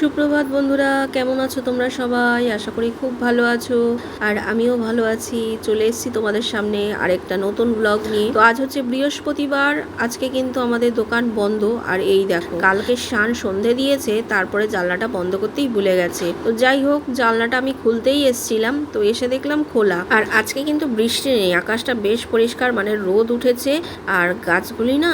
সুপ্রভাত বন্ধুরা, কেমন আছো তোমরা সবাই? আশা করি খুব ভালো আছো। আর আমিও ভালো আছি। চলে এসেছি তোমাদের সামনে আরেকটা নতুন ব্লগ নিয়ে। তো আজ হচ্ছে বৃহস্পতিবার, আজকে কিন্তু আমাদের দোকান বন্ধ। আর এই দেখো, কালকে শান সন্ধে দিয়েছে, তারপরে জানলাটা বন্ধ করতেই ভুলে গেছে। তো যাই হোক, জানলাটা আমি খুলতেই এসছিলাম, তো এসে দেখলাম খোলা। আর আজকে কিন্তু বৃষ্টি নেই, আকাশটা বেশ পরিষ্কার মানে রোদ উঠেছে। আর গাছগুলি না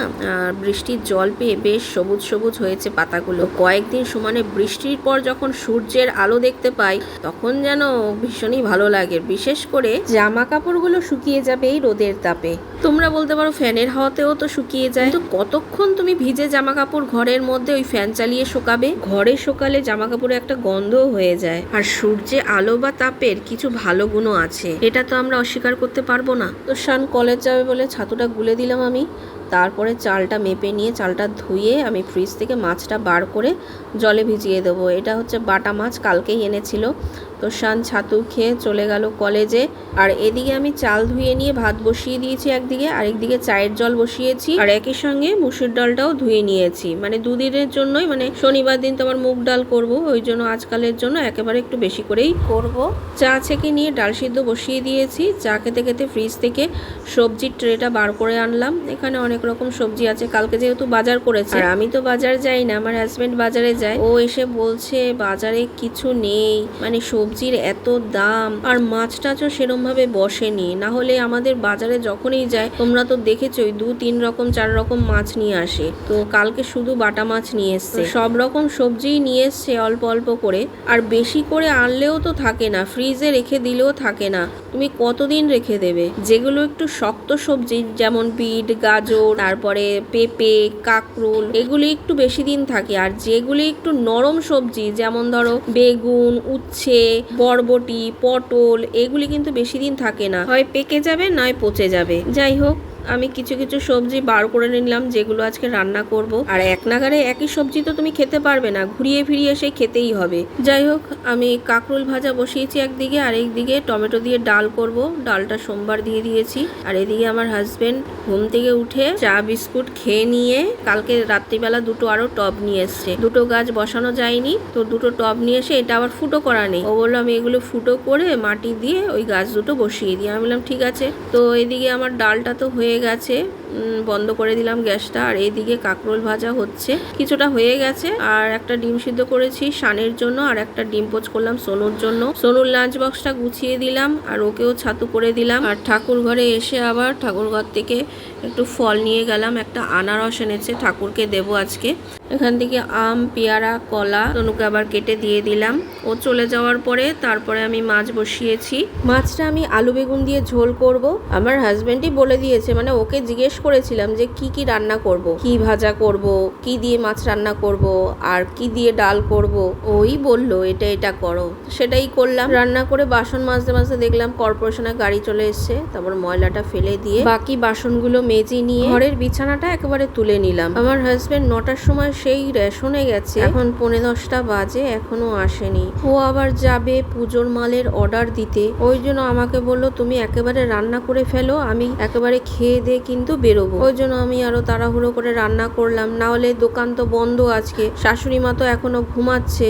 বৃষ্টির জল পেয়ে বেশ সবুজ সবুজ হয়েছে পাতাগুলো। কয়েকদিন সমানে বৃষ্টির পর যখন সূর্যের আলো দেখতে পাই, তখন যেন ভীষণই ভালো লাগে। বিশেষ করে জামা কাপড়গুলো শুকিয়ে যাবে এই রোদের তাপে। তোমরা বলতে পারো ফ্যানের হাওয়াতেও তো শুকিয়ে যায়। তো কতক্ষণ তুমি ভিজে জামা কাপড় ঘরের মধ্যে ওই ফ্যান চালিয়ে শোকাবে? ঘরে শোকালে জামা কাপড়ে একটা গন্ধও হয়ে যায়। আর সূর্যে আলো বা তাপের কিছু ভালো গুণও আছে। এটা তো আমরা অস্বীকার করতে পারব না। তো শান কলেজ যাবে বলে ছাতুটা গুলে দিলাম আমি। তারপরে চালটা মেপে নিয়ে চালটা ধুয়ে আমি ফ্রিজ থেকে মাছটা বার করে জলে ভিজিয়ে দেবো। এটা হচ্ছে বাটা মাছ, কালকেই এনেছিল। তো শান ছাতু খেয়ে চলে গেল কলেজে। আর এদিকে আমি চাল ধুয়ে নিয়ে ভাত বসিয়ে দিয়েছি একদিকে, আরেকদিকে চায়ের জল বসিয়েছি। আর একই সঙ্গে মুসুর ডালটাও ধুয়ে নিয়েছি। মানে দুদিনের জন্যই মানে শনিবার দিন তো আমার মুগ ডাল করব, ওই জন্য আজকালের জন্য একেবারে একটু বেশি করেই করব। চা ছেঁকে নিয়ে ডাল সিদ্ধ বসিয়ে দিয়েছি। চা খেতে খেতে ফ্রিজ থেকে সবজির ট্রেটা বার করে আনলাম। এখানে অনেক রকম সবজি আছে, কালকে যেহেতু বাজার করেছে। আর আমি তো বাজার যাই না, আমার হাজবেন্ড বাজারে যায়। ও এসে বলছে, বাজারে কিছু নেই। মানে সবজির এত দাম আর মাছ সেরম ভাবে বসেনি। না হলে আমাদের বাজারে যখনই যায়, তোমরা তো দেখেছোই দু তিন রকম, চার রকম মাছ নিয়ে আসে। তো কালকে শুধু বাটা মাছ নিয়ে এসছে। সব রকম সবজিই নিয়ে এসছে অল্প অল্প করে। আর বেশি করে আনলেও তো থাকে না, ফ্রিজে রেখে দিলেও থাকে না। তুমি কতদিন রেখে দেবে? যেগুলো একটু শক্ত সবজি, যেমন বিট, গাজর, তারপরে পেঁপে, কাকরোল, এগুলি একটু বেশি দিন থাকে। আর যেগুলি একটু নরম সবজি, যেমন ধরো বেগুন, উচ্ছে বরবটি, পটল, এগুলি কিন্তু বেশি দিন থাকে না। হয় পেকে যাবে, নয় পচে যাবে। যাই হোক আমি কিছু কিছু সবজি বার করে নিলাম, যেগুলো আজকে রান্না করব। আর এক নাগারে একই সবজি তো তুমি খেতে পারবে না, ঘুরিয়ে ফিরিয়ে সেই খেতেই হবে। যাই হোক, আমি কাকরুল ভাজা বসিয়েছি একদিকে, আর একদিকে টমেটো দিয়ে ডাল করব। ডালটা সোমবার দিয়ে দিয়েছি। আর এদিকে আমার হাজবেন্ড ঘুম থেকে উঠে চা, বিস্কুট খেয়ে নিয়ে কালকে রাত্রিবেলা দুটো আরও টব নিয়ে এসছে। দুটো গাছ বসানো যায়নি, তো দুটো টব নিয়ে এসে এটা আবার ফুটো করা নেই। ও বলল, আমি এগুলো ফুটো করে মাটি দিয়ে ওই গাছ দুটো বসিয়ে দিই। আমি বললাম, ঠিক আছে। তো এদিকে আমার ডালটা তো হয়ে গেছে। উম, বন্ধ করে দিলাম গ্যাসটা, আর এইদিকে কাকরোল ভাজা হচ্ছে। কিছুটা হয়ে গেছে, আর একটা ডিম সিদ্ধ করেছি শানের জন্য, আর একটা ডিম পোচ করলাম সোনুর জন্য। সোনুর লাঞ্চ বক্সটা গুছিয়ে দিলাম, আর ওকেও ছাতু করে দিলাম। আর ঠাকুর ঘরে এসে আবার ঠাকুর ঘর থেকে একটু ফল নিয়ে গেলাম, একটা আনারস এনেছে, ঠাকুরকে দেবো আজকে। এখান থেকে আম, পেয়ারা, কলা তনুকে আবার কেটে দিয়ে দিলাম। ও চলে যাওয়ার পরে তারপরে আমি মাছ বসিয়েছি। মাছটা আমি আলু বেগুন দিয়ে ঝোল করব। আমার হাজবেন্ডই বলে দিয়েছে মানে ওকে জিজ্ঞেস করেছিলাম যে কি কি রান্না করব, কি ভাজা করব, কি দিয়ে মাছ রান্না করব, আর কি দিয়ে ডাল করব, ওই বলল, এটা এটা করো। সেটাই করলাম। রান্না করে বাসন মাজতে মাজতে দেখলাম কর্পোরেশনের গাড়ি চলে এসেছে। তারপর ময়লাটা ফেলে দিয়ে বাকি বাসনগুলো মেজে নিয়ে ঘরের বিছানাটা একেবারে তুলে নিলাম। আমার হাজবেন্ড নটার সময় সেই রেশনে গেছে। এখন পৌনে দশটা বাজে, এখনও আসেনি। ও আবার যাবে পুজোর মালের অর্ডার দিতে। ওই জন্য আমাকে বলল, তুমি একেবারে রান্না করে ফেলো, আমি একেবারে খেয়ে দিয়ে কিন্তু বেরোবো। ওই জন্য আমি আরও তাড়াহুড়ো করে রান্না করলাম। না হলে দোকান তো বন্ধ আজকে। শাশুড়ি মা তো এখনও ঘুমাচ্ছে।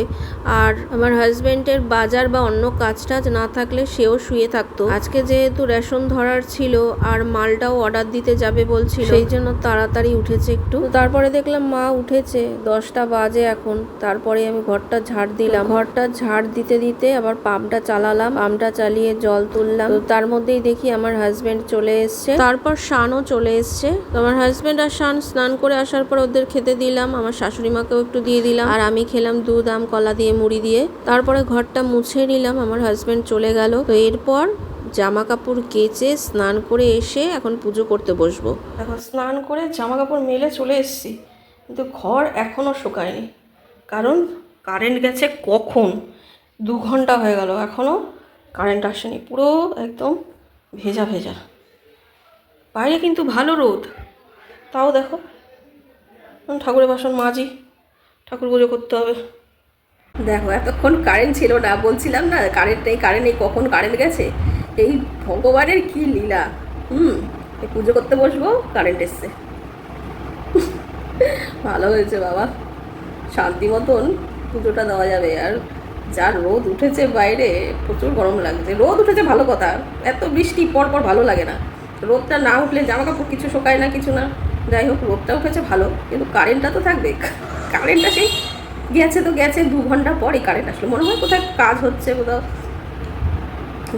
আর আমার হাজবেন্ডের বাজার বা অন্য কাজ টাজ না থাকলে সেও শুয়ে থাকতো। আজকে যেহেতু রেশন ধরার ছিল, আর মালটাও অর্ডার দিতে যাবে বলছিল। সেই জন্য তাড়াতাড়ি উঠেছে একটু। তারপরে দেখলাম মা উঠেছে। দশটা বাজে এখন। তারপরে আমি ঘরটা ঝাড় দিলাম। ঘরটা ঝাড় দিতে দিতে আবার পাম্পটা চালালাম। পাম্পটা চালিয়ে জল তুললাম। তার মধ্যেই দেখি আমার হাজবেন্ড চলে এসছে। তারপর শানও চলে এসছে। তো আমার হাজব্যান্ড আর শান স্নান করে আসার পর ওদের খেতে দিলাম, আমার শাশুড়ি মাকেও একটু দিয়ে দিলাম। আর আমি খেলাম দুধ, আম, কলা দিয়ে, মুড়ি দিয়ে। তারপরে ঘরটা মুছে নিলাম, আমার হাজব্যান্ড চলে গেল। তো এরপর জামা কাপড় কেচে স্নান করে এসে এখন পুজো করতে বসবো। এখন স্নান করে জামা কাপড় মেলে চলে এসেছি, কিন্তু ঘর এখনও শুকায়নি। কারণ কারেন্ট গেছে কখন? দু ঘণ্টা হয়ে গেল এখনও কারেন্ট আসেনি, পুরো একদম ভেজা ভেজা। বাইরে কিন্তু ভালো রোদ। তাও দেখো। ঠাকুরের বাসন মাজি। ঠাকুর পুজো করতে হবে। দেখো, এতক্ষণ কারেন্ট ছিল না। বলছিলাম না কারেন্ট নেই কারেন্ট নেই, কখন কারেন্ট গেছে? এই ভগবানের কি লীলা। হুম পুজো করতে বসবো কারেন্ট এসছে। ভালো হয়েছে বাবা। শান্তি মতন পুজোটা দেওয়া যাবে। আর যা রোদ উঠেছে বাইরে, প্রচুর গরম লাগছে। রোদ উঠেছে ভালো কথা। এত বৃষ্টি পর পর ভালো লাগে না। রোদটা না উঠলে জামা কাপড় কিছু শোকায় না, কিছু না। যাই হোক, রোদটা উঠেছে ভালো, কিন্তু কারেন্টটা তো থাকবে। কারেন্টটা সেই গেছে তো গেছে, দু ঘণ্টা পরই কারেন্ট আসলো। মনে হয় কোথায় কাজ হচ্ছে কোথাও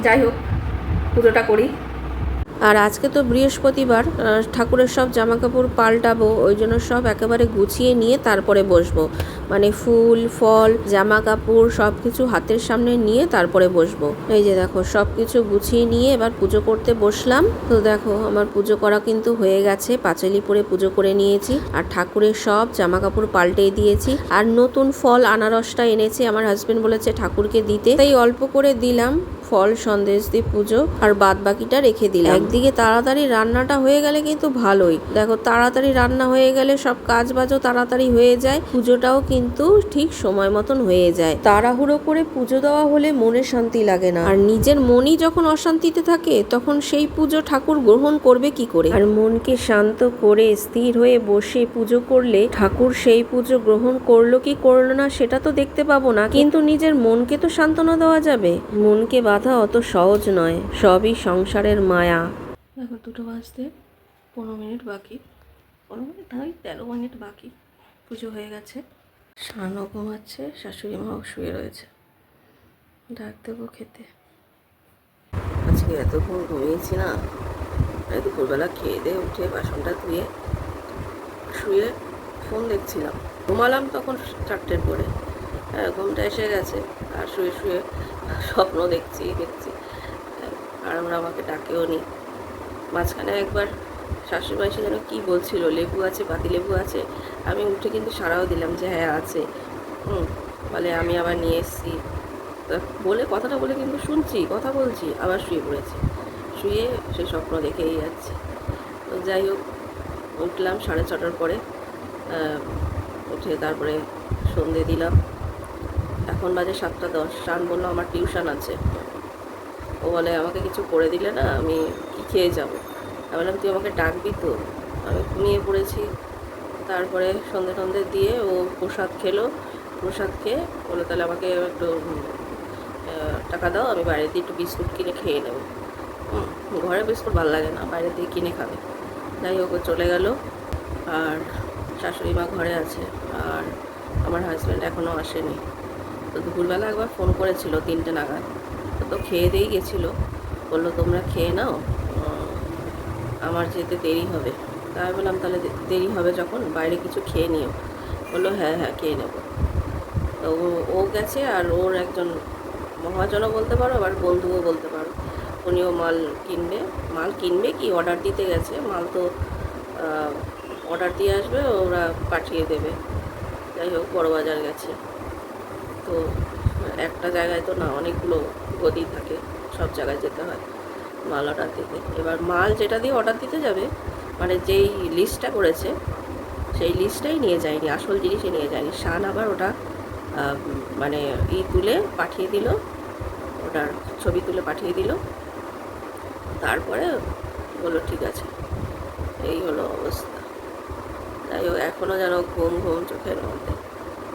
যাই হোক, পুজোটা করি। আর আজকে তো বৃহস্পতিবার ঠাকুরের সব জামা কাপড় পাল্টাবো, ওই জন্য সব একেবারে গুছিয়ে নিয়ে তারপরে বসবো। মানে ফুল, ফল জামা কাপড় সব কিছু হাতের সামনে নিয়ে তারপরে বসবো। এই যে দেখো সব কিছু গুছিয়ে নিয়ে এবার পুজো করতে বসলাম। তো দেখো, আমার পুজো করা কিন্তু হয়ে গেছে, পাঁচালি পরে পুজো করে নিয়েছি, আর ঠাকুরের সব জামা কাপড় পাল্টে দিয়েছি। আর নতুন ফল আনারসটা এনেছি, আমার হাজবেন্ড বলেছে ঠাকুরকে দিতে। তাই অল্প করে দিলাম ফল, সন্দেশ দিয়ে পুজো আর বাদ বাকিটা রেখে দিলাম। একদিকে তাড়াতাড়ি রান্নাটা হয়ে গেলে কিন্তু ভালোই। দেখো, তাড়াতাড়ি রান্না হয়ে গেলে সব কাজ বাজও তাড়াতাড়ি হয়ে যায়, পুজোটাও কিন্তু ঠিক সময় মতন হয়ে যায়। তাড়াহুড়ো করে পুজো দেওয়া হলে মনে শান্তি লাগে না। আর নিজের মনই যখন অশান্তিতে থাকে, তখন সেই পুজো ঠাকুর গ্রহণ করবে কি করে? আর মনকে শান্ত করে, স্থির হয়ে বসে পুজো করলে ঠাকুর সেই পুজো গ্রহণ করল কি করল না, সেটা তো দেখতে পাবো না। কিন্তু নিজের মনকে তো সান্ত্বনা দেওয়া যাবে। মনকে বাধা অত সহজ নয়, সবই সংসারের মায়া। দেখো, দুটো বাজতে পনেরো মিনিট বাকি। পনেরো মিনিট নয়, তেরো মিনিট বাকি। পুজো হয়ে গেছে। সানও ঘুমাচ্ছে, শাশুড়ি মাও শুয়ে রয়েছে। ডাক দেবো খেতে। আজকে এতক্ষণ ঘুমিয়েছি না। দুপুরবেলা খেয়ে দিয়ে উঠে বাসনটা ধুয়ে শুয়ে ফোন দেখছিলাম। ঘুমালাম তখন চারটের পরে। হ্যাঁ ঘুমটা এসে গেছে। আর শুয়ে শুয়ে স্বপ্ন দেখছি দেখছি। আর আমরা আমাকে ডাকেও নি। মাঝখানে একবার শাশুড়ি এসে যেন কী বলছিল, লেবু আছে পাতি লেবু আছে। আমি উঠে কিন্তু সারাও দিলাম যে হ্যাঁ আছে। হুম, বলে আমি আবার নিয়ে এসেছি। তা বলে, কথাটা বলে কিন্তু শুনছি, কথা বলছি, আবার শুয়ে পড়েছি। শুয়ে সে স্বপ্ন দেখেই যাচ্ছি। তো যাই হোক, উঠলাম সাড়ে ছটার পরে। উঠে তারপরে সন্ধে দিলাম। এখন বাজে সাতটা দশ। শান বলল, আমার টিউশন আছে। ও বলে, আমাকে কিছু করে দিলে না, আমি কি খেয়ে যাব? আমি বললাম, তুই আমাকে ডাকবি তো? আমি ঘুমিয়ে পড়েছি। তারপরে সন্ধে টন্ধে দিয়ে ও প্রসাদ খেলো। প্রসাদ খেয়ে বলে তাহলে আমাকে একটু টাকা দাও, আমি বাইরে দিয়ে একটু বিস্কুট কিনে খেয়ে নেব। ঘরে বিস্কুট ভালো লাগে না, বাইরে দিয়ে কিনে খাবে। যাই হোক চলে গেল। আর শাশুড়ি মা ঘরে আছে। আর আমার হাজব্যান্ড এখনও আসেনি। তো দুপুরবেলা একবার ফোন করেছিল, তিনটে নাগাদ। তো তো খেয়ে দিয়েই গেছিল। বলল, তোমরা খেয়ে নাও আমার যেতে দেরি হবে। তা আমি বললাম, তাহলে দেরি হবে যখন? বাইরে কিছু খেয়ে নিও। বলল হ্যাঁ হ্যাঁ খেয়ে নেব। তো ও গেছে আর ওর একজন মহাজনও বলতে পারো, আবার বন্ধুও বলতে পারো। উনিও মাল কিনবে। মাল কিনবে কি? অর্ডার দিতে গেছে। মাল তো অর্ডার দিয়ে আসবে, ওরা পাঠিয়ে দেবে। যাই হোক, বড়বাজার গেছে। তো একটা জায়গায় তো না অনেকগুলো গদি থাকে, সব জায়গায় যেতে হয় মাল অর্ডার দিতে এবার মাল যেটা দিয়ে অর্ডার দিতে যাবে মানে যেই লিস্টটা করেছে, সেই লিস্টটাই নিয়ে যায়নি, আসল জিনিসই নিয়ে যায়নি। শান আবার ওটা মানে ই তুলে পাঠিয়ে দিল, ওটার ছবি তুলে পাঠিয়ে দিল। তারপরে বলল, ঠিক আছে। এই হলো অবস্থা। যাই হোক এখনও যেন ঘুম ঘুম চোখের মধ্যে।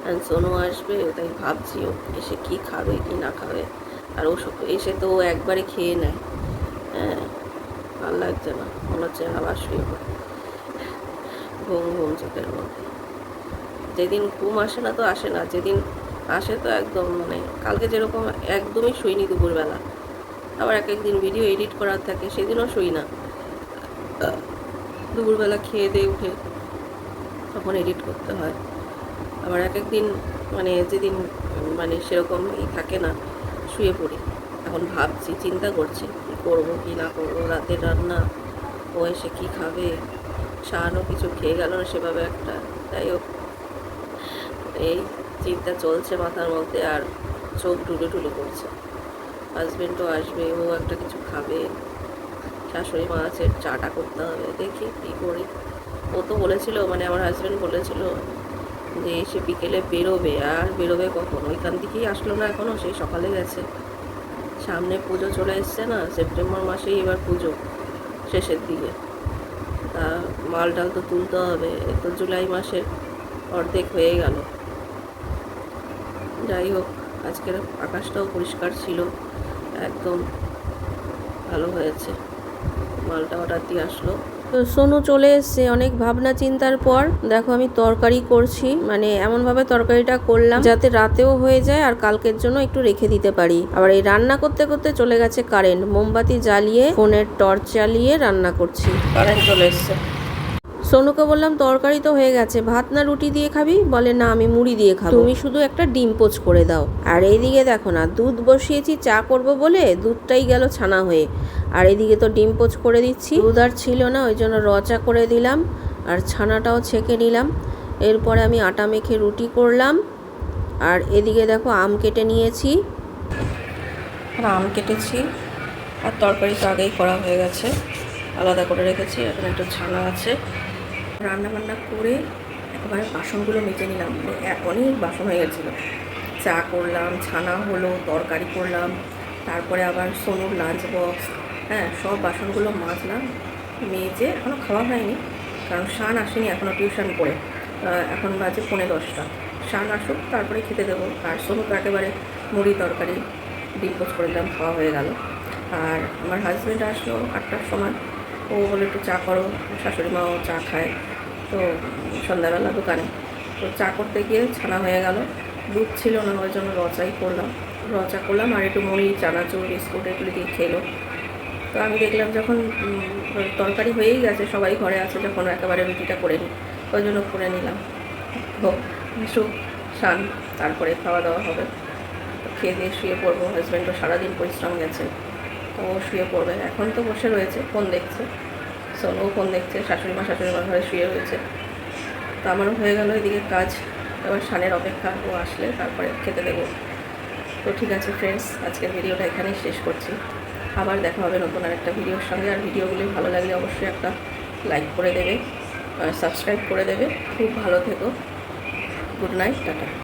আর সোনু আসবে ও তাই ভাবছি ও এসে কী খাবে, কি না খাবে। আর ও এসে তো ও একবারে খেয়ে নেয়। হ্যাঁ ভালো লাগছে না, মনে হচ্ছে আবার শুয়ে পড়ে। ঘুম ঘুম চোখের মধ্যে। যেদিন ঘুম আসে না তো আসে না, যেদিন আসে তো একদম মানে কালকে যেরকম একদমই শুইনি দুপুরবেলা। আবার এক একদিন ভিডিও এডিট করার থাকে, সেদিনও শুই না। দুপুরবেলা খেয়ে দিয়ে উঠে তখন এডিট করতে হয়। আবার এক একদিন মানে যেদিন মানে সেরকম ই থাকে না, শুয়ে পড়ি। এখন ভাবছি, চিন্তা করছি, কী করব, কি না করব রাতের রান্না, ও এসে কী খাবে? শাহানও কিছু খেয়ে গেল না সেভাবে একটা। যাই হোক, এই চিন্তা চলছে মাথার মধ্যে আর চোখ ঢুলে ঢুলে করছে হাজবেন্ডও আসবে, ও একটা কিছু খাবে। শাশুড়ি মা আছে, চাটা করতে হবে, দেখি কী করি। ও তো বলেছিল মানে আমার হাজব্যান্ড বলেছিল যে এসে বিকেলে বেরোবে, আর বেরোবে কখন? ওইখান থেকেই আসলো না এখনও সেই সকালে গেছে। সামনে পুজো চলে এসছে না? সেপ্টেম্বর মাসেই এবার পুজো শেষের দিকে। তা মাল ডাল তো তুলতে হবে। তো জুলাই মাসের অর্ধেক হয়ে গেল। যাই হোক, আজকের আকাশটাও পরিষ্কার ছিল। একদম ভালো হয়েছে। মালটা অর্ডার দিয়ে আসলো। তো সোনু চলে এসছে অনেক ভাবনা চিন্তার পর। দেখো আমি তরকারি করছি মানে এমনভাবে তরকারিটা করলাম যাতে রাতেও হয়ে যায় আর কালকের জন্য একটু রেখে দিতে পারি। আবার এই রান্না করতে করতে চলে গেছে কারেন্ট মোমবাতি জ্বালিয়ে ফোনের টর্চ চালিয়ে রান্না করছি। কারেন্ট চলে এসছে। সোনুকে বললাম তরকারি তো হয়ে গেছে ভাত না রুটি দিয়ে খাবি? বলে না আমি মুড়ি দিয়ে খাব। তুমি শুধু একটা ডিম পোচ করে দাও। আর এইদিকে দেখো না দুধ বসিয়েছি চা করব বলে দুধটাই গেল ছানা হয়ে। আর এদিকে তো ডিম পোচ করে দিচ্ছি। দুধ আর ছিল না ওই জন্য র চা করে দিলাম আর ছানাটাও ছেঁকে নিলাম। এরপরে আমি আটা মেখে রুটি করলাম। আর এদিকে দেখো আম কেটে নিয়েছি। আর আম কেটেছি। আর তরকারি তো আগেই করা হয়ে গেছে। আলাদা করে রেখেছি এখন একটু ছানা আছে। রান্না বান্না করে একেবারে বাসনগুলো মেজে নিলাম। মানে অনেক বাসন হয়ে গেছিল। চা করলাম, ছানা হলো, তরকারি করলাম, তারপরে আবার সোনুর লাঞ্চ বক্স হ্যাঁ সব বাসনগুলো মাজলাম, মেজে এখনও খাওয়া হয়নি, কারণ শান আসেনি এখনও টিউশন করে। এখন বাজে পৌনে দশটা। শান আসুক, তারপরে খেতে দেবো। আর সোনু তো একেবারে মুড়ি তরকারি, ডিম পোচ করে দিলাম, খাওয়া হয়ে গেল। আর আমার হাজব্যান্ড আসলো আটটার সময়। ও বলে একটু চা করো। শাশুড়ি মাও চা খায়। তো সন্ধ্যাবেলা দোকানে। তো চা করতে গিয়ে ছানা হয়ে গেল। দুধ ছিল না, ওই জন্য রচাই করলাম। রচা করলাম আর একটু মুড়ি, চানাচুর, বিস্কুট এগুলো দিয়ে খেলো। তো আমি দেখলাম যখন তরকারি হয়েই গেছে, সবাই ঘরে আছে, যখন একেবারে রুটিটা করে নিই। ওই জন্য করে নিলাম। হোক আসুক শান তারপরে খাওয়া দাওয়া হবে। খেয়ে দিয়ে শুয়ে পড়ব। হাজব্যান্ডও সারাদিন পরিশ্রম গেছে। তো ও শুয়ে পড়বে। এখন তো বসে রয়েছে ফোন দেখছে। সোনও ফোন দেখছে, শাশুড়ি মা শাশুড়ি মা ঘরে শুয়ে রয়েছে। তো আমারও হয়ে গেল এদিকে কাজ, এবার শানের অপেক্ষা, ও আসলে তারপরে খেতে দেবো। তো ঠিক আছে ফ্রেন্ডস আজকের ভিডিওটা এখানেই শেষ করছি। আবার দেখা হবে নতুন আর একটা ভিডিওর সঙ্গে, আর ভিডিওগুলি ভালো লাগলে অবশ্যই একটা লাইক করে দেবে সাবস্ক্রাইব করে দেবে। খুব ভালো থেকো। Good night tata.